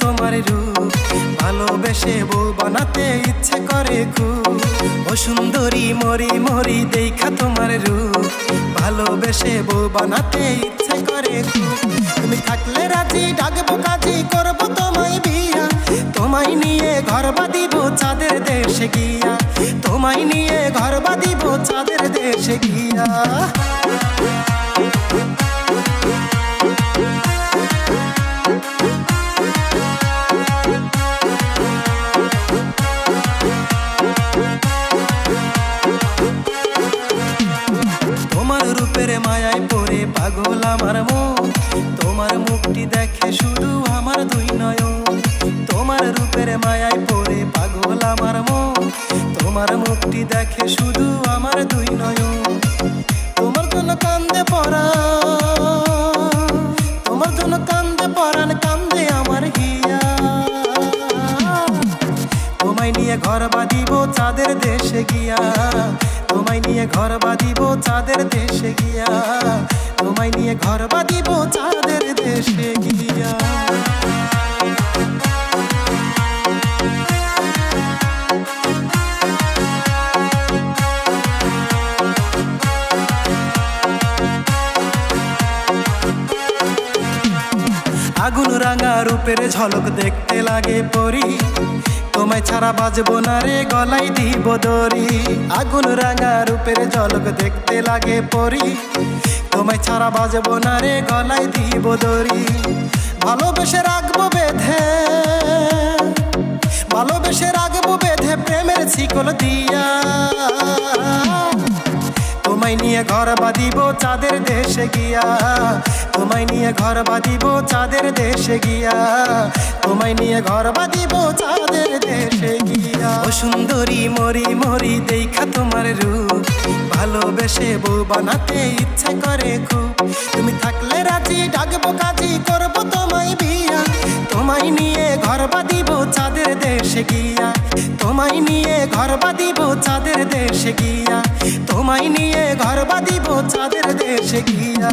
তোমার রূপ। ভালোবেসে বউ বানাতে ইচ্ছে করে খুব। ও সুন্দরী মরি মরি দেখা তোমার রূপ। ভালোবেসে বউ বানাতে ইচ্ছে করে তুমি থাকলে রাজি, ডাকবো কাজী, করব তোমায় বিয়া। তোমায় নিয়ে ঘর বাঁধিব চাঁদের দেশে গিয়া। তোমায় নিয়ে ঘর বাঁধিব চাঁদের দেশে গিয়া। মায়ায় পড়ে পাগল আমার মন। তোমার মুখটি দেখে শুধু আমার দুই নয়ন। তোমার রূপের মায়ায় পড়ে পাগল আমার মন। তোমার মুখটি দেখে শুধু আমার দুই নয়ন। তোমার জন্য কান্দে পড়া ঘর বাঁধিব চাঁদের দেশে গিয়া। তোমায় নিয়ে ঘর বাঁধিব চাঁদের দেশে গিয়া। তোমায় নিয়ে ঘর বাঁধিব চাঁদের দেশে গিয়া। আগুন রাঙা রূপের ঝলক দেখতে লাগে পরি। তোমায় ছাড়া বাজবো না রে, গলাই দিব দড়ি। আগুন রাঙা রূপের ঝলক দেখতে লাগে পরি। তোমায় ছাড়া বাজবো না রে, গলাই দিব দড়ি। ভালোবেসে রাখব বেঁধে, ভালোবেসে রাখব বেঁধে প্রেমের শিকল দিয়া। তোমায় নিয়ে ঘর বাঁধিব চাঁদের দেশে গিয়া। তোমায় নিয়ে ঘর বাঁধিব চাঁদের দেশে গিয়া। তোমায় নিয়ে ঘর বাঁধিব ও সুন্দরী মরি মরি, দেখা তোমার রূপ। ভালোবেসে বউ বানাতে ইচ্ছে করে খুব। তুমি থাকলে রাজি, ডাকবো কাজী করব তোমায় বিয়া। তোমায় নিয়ে ঘর বাঁধিব চাঁদের দেশে গিয়া। তোমায় নিয়ে ঘর বাঁধিব চাঁদের দেশে গিয়া। তোমায় নিয়ে ঘর বাঁধিব চাঁদের দেশে গিয়া।